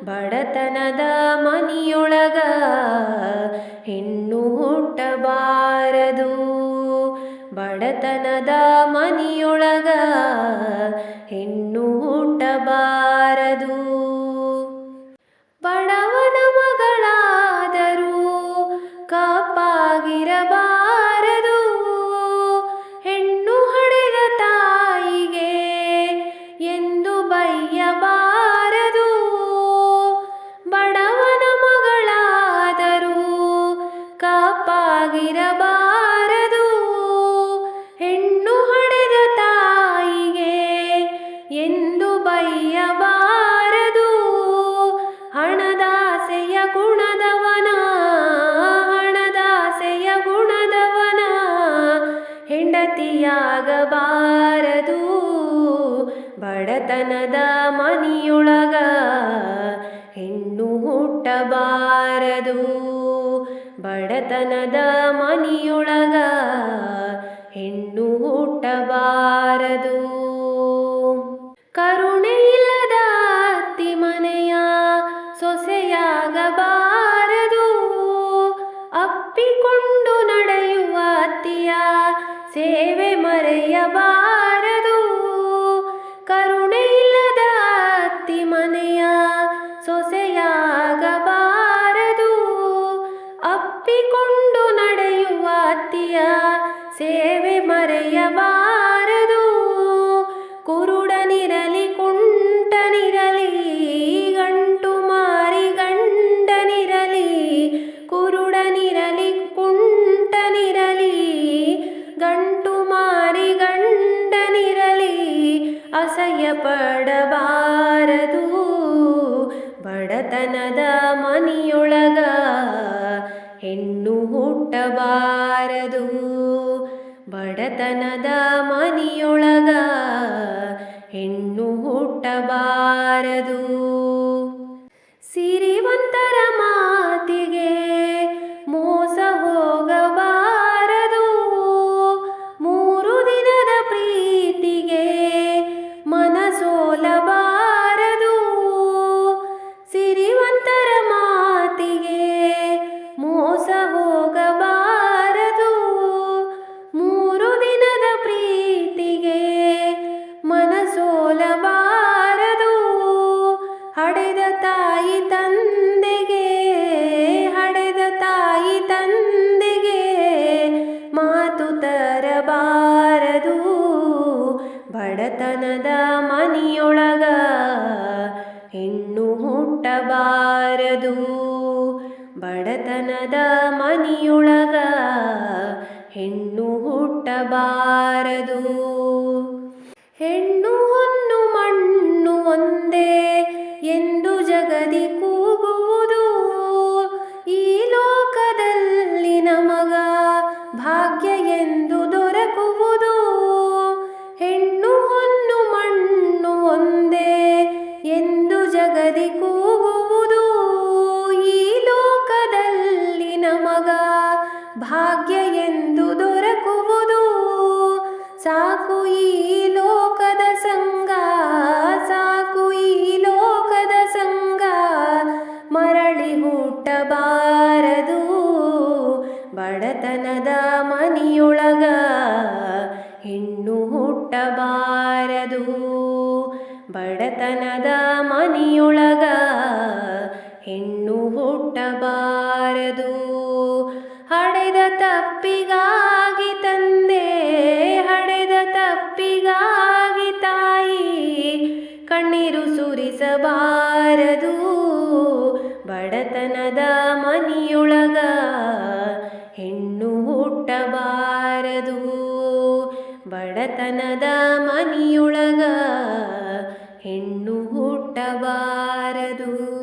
ಬಡತನದ ಮನಿಯೊಳಗ ಹೆಣ್ಣು ಹುಟ್ಟಬಾರದು ಬಡತನದ ಮನಿಯೊಳಗ ಹೆಣ್ಣು ಹುಟ್ಟಬಾರದು ಬಡವನ ಮಗಳಾದರೂ ಕಪ್ಪಾಗಿರಬಾರದು ಕಪ್ಪಾಗಿರಬಾರದು ಹೆಣ್ಣು ಹಡೆದ ತಾಯಿಗೆ ಎಂದು ಬೈಯಬಾರದು ಹಣದಾಸೆಯ ಗುಣದವನ ಹಣದಾಸೆಯ ಗುಣದವನ ಹೆಂಡತಿಯಾಗಬಾರದು. ಬಡತನದ ಮನಿಯೊಳಗ ಹೆಣ್ಣು ಹುಟ್ಟಬಾರದು. ಬಡತನದ ಮನಿಯೊಳಗ ಹೆಣ್ಣು ಹುಟ್ಟಬಾರದು. ಕರುಣೆ ಇಲ್ಲದ ಅತ್ತಿ ಮನೆಯ ಸೊಸೆಯಾಗಬಾರದು. ಅಪ್ಪಿಕೊಂಡು ನಡೆಯುವ ಅತ್ತಿಯ ಸೇವೆ ಮರೆಯಬಾರದು. ಕರುಣೆ ಅಸಹ್ಯ ಪಡಬಾರದು ಬಡತನದ ಮನಿಯೊಳಗ ಹೆಣ್ಣು ಹುಟ್ಟಬಾರದು. ಬಡತನದ ಮನಿಯೊಳಗ ಹೆಣ್ಣು ಹುಟ್ಟಬಾರದು. ಸಿರಿವಂತರ ಬಡತನದ ಮನಿಯೊಳಗ ಹೆಣ್ಣು ಹುಟ್ಟಬಾರದು. ಬಡತನದ ಮನಿಯೊಳಗ ಹೆಣ್ಣು ಹುಟ್ಟಬಾರದು. ಹೆಣ್ಣು ಹೊನ್ನು ಮಣ್ಣು ಒಂದೇ ಎಂದು ಜಗದಿ ಈ ಲೋಕದ ಸಂಗ ಸಾಕು ಈ ಲೋಕದ ಸಂಗ ಮರಳಿ ಹುಟ್ಟಬಾರದು, ಬಡತನದ ಮನಿಯೊಳಗ ಹೆಣ್ಣು ಹುಟ್ಟಬಾರದು. ಬಡತನದ ಮನಿಯೊಳಗ ಹೆಣ್ಣು ಹುಟ್ಟಬಾರದು. ಹಡೆದ ತಪ್ಪಿಗಾಗಿ ತಂದೆ ಕಣ್ಣೀರು ಸುರಿಸಬಾರದು. ಬಡತನದ ಮನಿಯೊಳಗ ಹೆಣ್ಣು ಹುಟ್ಟಬಾರದು. ಬಡತನದ ಮನಿಯೊಳಗ ಹೆಣ್ಣು ಹುಟ್ಟಬಾರದು.